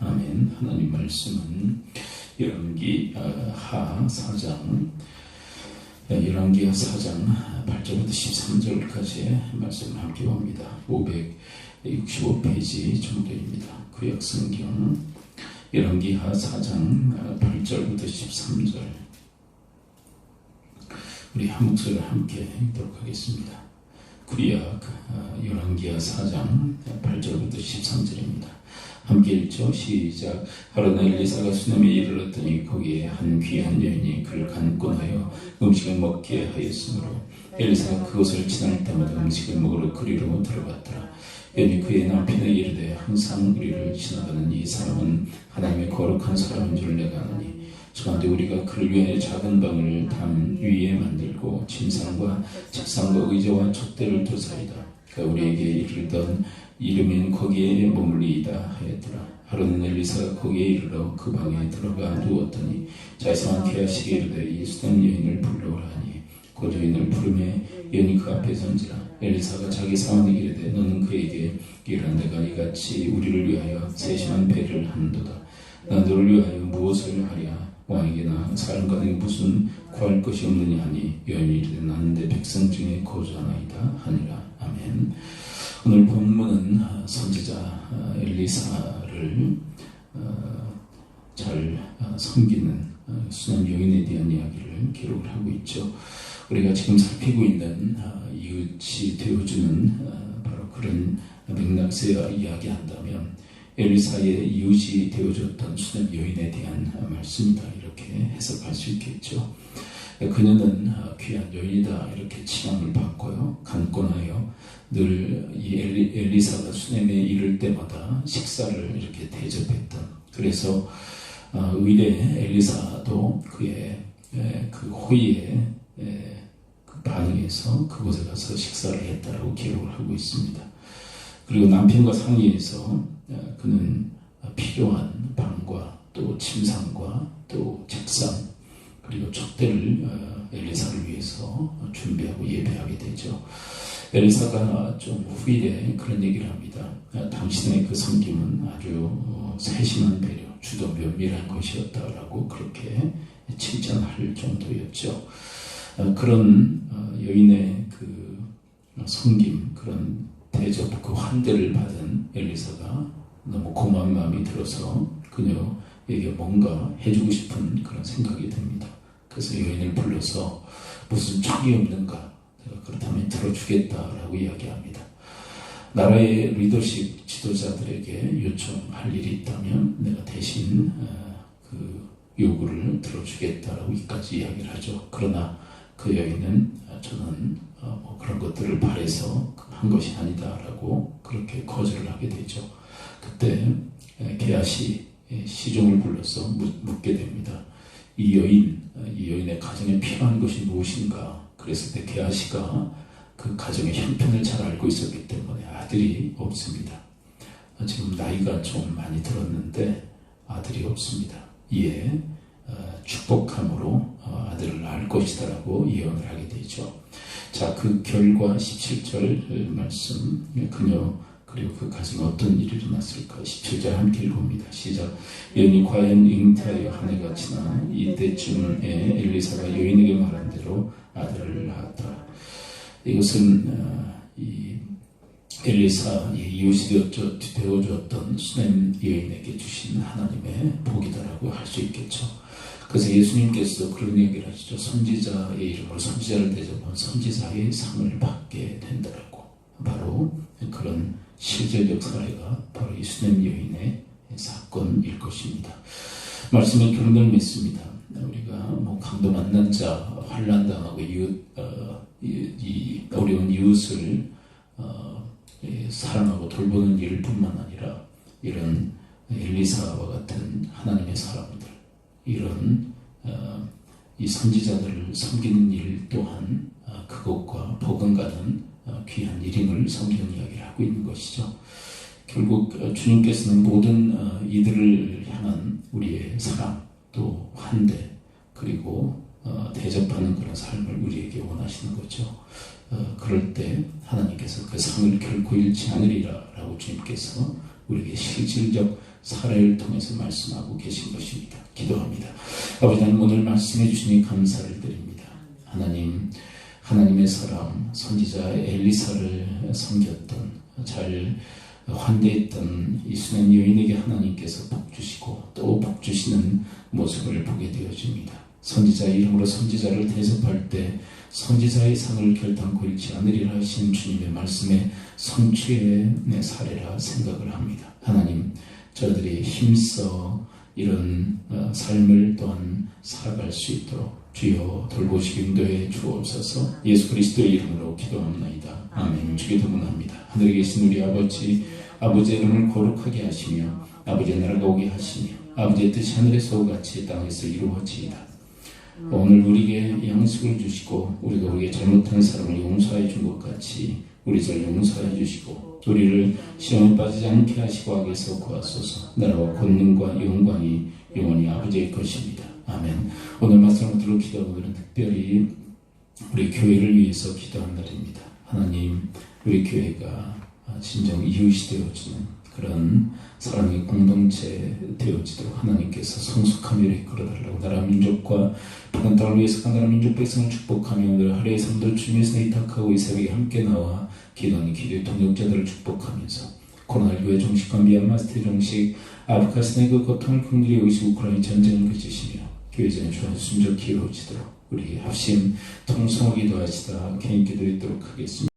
아멘. 하나님 말씀은 열왕기 어, 하 4장 열왕기 하 4장 8절부터 13절까지의 말씀을 함께 봅니다. 565페이지 정도입니다. 구약 성경 열왕기 하 4장 8절부터 13절 우리 한 목소리를 함께 읽도록 하겠습니다. 구약 어, 열왕기하 4장 8절부터 13절입니다. 함께 읽죠. 시작. 하루나 엘리사가 수nem에 이르렀더니 거기에 한 귀한 여인이 그를 간권하여 음식을 먹게 하였으므로 엘리사가 그것을 지날 때마다 음식을 먹으러 그리로 들어갔더라. 여인이 그의 남편에 이르되 항상 우리를 지나가는 이 사람은 하나님의 거룩한 사람인 줄 내가 아노니 저한테 우리가 그를 위해 작은 방을 담 위에 만들고 침상과 책상과 의자와 촛대를 두사이다. 그 우리에게 이르던 이름은 거기에 머물리이다 하였더라. 하루는 엘리사가 거기에 이르러 그 방에 들어가 누웠더니 자이상한 개하시게 이르되 예수된 여인을 불러오라 하니 그 여인을 부르매 여인이 그 앞에 선지라 엘리사가 자기 상황에 이르되 너는 그에게 이르라 내가 이같이 우리를 위하여 세심한 배를 한도다 나 너를 위하여 무엇을 하랴? 왕에게나 사람과에게 무슨 구할 것이 없느냐 하니 여인이 나는 내 백성 중에 거주하나이다 하니라. 아멘. 오늘 본문은 선지자 엘리사를 어, 잘 어, 섬기는 어, 순한 여인에 대한 이야기를 기록을 하고 있죠. 우리가 지금 살피고 있는 이웃이 되어주는 바로 그런 맥락에서 이야기한다면 엘리사의 되어줬던 순한 여인에 대한 말씀이다 이렇게 해석할 수 있겠죠. 그녀는 귀한 여인이다 이렇게 칭함을 받고요 간권하여 늘 이 엘리, 사가 수넴에 이를 때마다 식사를 이렇게 대접했던 그래서 어, 의뢰 엘리사도 그의 그 호의에 그 반응해서 그곳에 가서 식사를 했다라고 기록을 하고 있습니다. 그리고 남편과 상의해서 어, 그는 필요한 방과 또 침상과 또 책상 그리고 촛대를 어, 엘리사를 위해서 준비하고 예배하게 되죠. 엘리사가 좀 후일에 그런 얘기를 합니다. 아, 당신의 그 섬김은 아주 어, 세심한 배려, 주도 면밀한 것이었다라고 그렇게 칭찬할 정도였죠. 아, 그런 어, 여인의 그 섬김, 그런 대접, 그 환대를 받은 엘리사가 너무 고마운 마음이 들어서 그녀에게 뭔가 해주고 싶은 그런 생각이 듭니다. 그래서 여인을 불러서 무슨 척이 없는가 그렇다면 들어주겠다라고 이야기합니다. 나라의 리더십 지도자들에게 요청할 일이 있다면 내가 대신 어, 그 요구를 들어주겠다라고 이까지 이야기를 하죠. 그러나 그 여인은 어, 저는 어, 뭐 그런 것들을 바래서 한 것이 아니다라고 그렇게 거절을 하게 되죠. 그때 게하시 시종을 불러서 묻게 됩니다. 이 여인, 이 여인의 가정에 필요한 것이 무엇인가? 그랬을 때 게하시가 그 가정의 형편을 잘 알고 있었기 때문에 아들이 없습니다. 지금 나이가 좀 많이 들었는데 아들이 없습니다. 이에 어, 축복함으로 어, 아들을 낳을 것이다라고 예언을 하게 되죠. 자, 그 결과 17절 말씀 그녀 그리고 그 가정에 어떤 일이 일어났을까? 17절 함께 읽어봅니다. 시작. 여인이 과연 잉태하여 한 해가 지나 이때쯤에 엘리사가 여인에게 말한 대로 아들을 낳았다. 이것은 어, 이 엘리사 이웃이 되어주었던 수냄 여인에게 주신 하나님의 복이다라고 할 수 있겠죠. 그래서 예수님께서 그런 얘기를 하시죠. 선지자의 이름으로 선지자를 대접한 선지자의 상을 받게 된다라고. 바로 그런 실제적 사례가 바로 이 수냄 여인의 사건일 것입니다. 말씀에 결론을 맺습니다. 우리가 뭐 강도 만난 자, 환란 당하고 이웃, 어, 이, 이, 어려운 이웃을 어, 사랑하고 돌보는 일뿐만 아니라 이런 엘리사와 같은 하나님의 사람들, 이런 어, 이 선지자들을 섬기는 일 또한 어, 그것과 버금가는 어, 귀한 일임을 성경 이야기를 하고 있는 것이죠. 결국 어, 주님께서는 모든 어, 이들을 향한 우리의 사랑 또 환대 그리고 대접하는 그런 삶을 우리에게 원하시는 거죠. 그럴 때 하나님께서 그 상을 결코 잃지 않으리라라고 주님께서 우리에게 실질적 사례를 통해서 말씀하고 계신 것입니다. 기도합니다. 아버지 하나님 오늘 말씀해 주시니 감사를 드립니다. 하나님 하나님의 사람 선지자 엘리사를 섬겼던 잘 환대했던 이 수는 여인에게 하나님께서 복 주시고 또 복 주시는 모습을 보게 되어집니다. 선지자 이름으로 선지자를 대접할 때 선지자의 상을 결단코 잃지 않으리라 하신 주님의 말씀에 성취의 내 사례라 생각을 합니다. 하나님 저들이 힘써 이런 어, 삶을 또한 살아갈 수 있도록 주여 돌보시기 인도해 주옵소서 예수 그리스도의 이름으로 기도합나이다. 아멘 주기 도문합니다. 하늘에 계신 우리 아버지 아버지의 이름을 거룩하게 하시며 아버지의 나라가 오게 하시며 아버지의 뜻이 하늘에서 같이 땅에서 이루어지이다. 오늘 우리에게 양식을 주시고 우리가 우리에게 잘못한 사람을 용서해 준 것 같이 우리 를 용서해 주시고 우리를 시험에 빠지지 않게 하시고 악에서 구하소서 나라와 권능과 영광이 영원히 아버지의 것입니다. 아멘 오늘 말씀을 들어 기도하고 그는 특별히 우리 교회를 위해서 기도한 날입니다. 하나님 우리 교회가 진정 이웃이 되어주는 그런 사랑의 공동체 되어지도록 하나님께서 성숙함을 이끌어달라고 나라 민족과 바른 땅을 위해서 간 나라 민족 백성을 축복하며 오늘 하루의 삶도 주님에서 이탁하고 이 새벽에 함께 나와 기도하는 기도의 동역자들을 축복하면서 코로나19의 종식과 미얀마 스테 종식 아프가스탄의 그 고통을 긍휼히 여기시고 우크라이나 전쟁을 그치시며 교회전의 주한 순적히 이루어지도록 우리 합심 통성을 기도 하시다 개인 기도했도록 하겠습니다.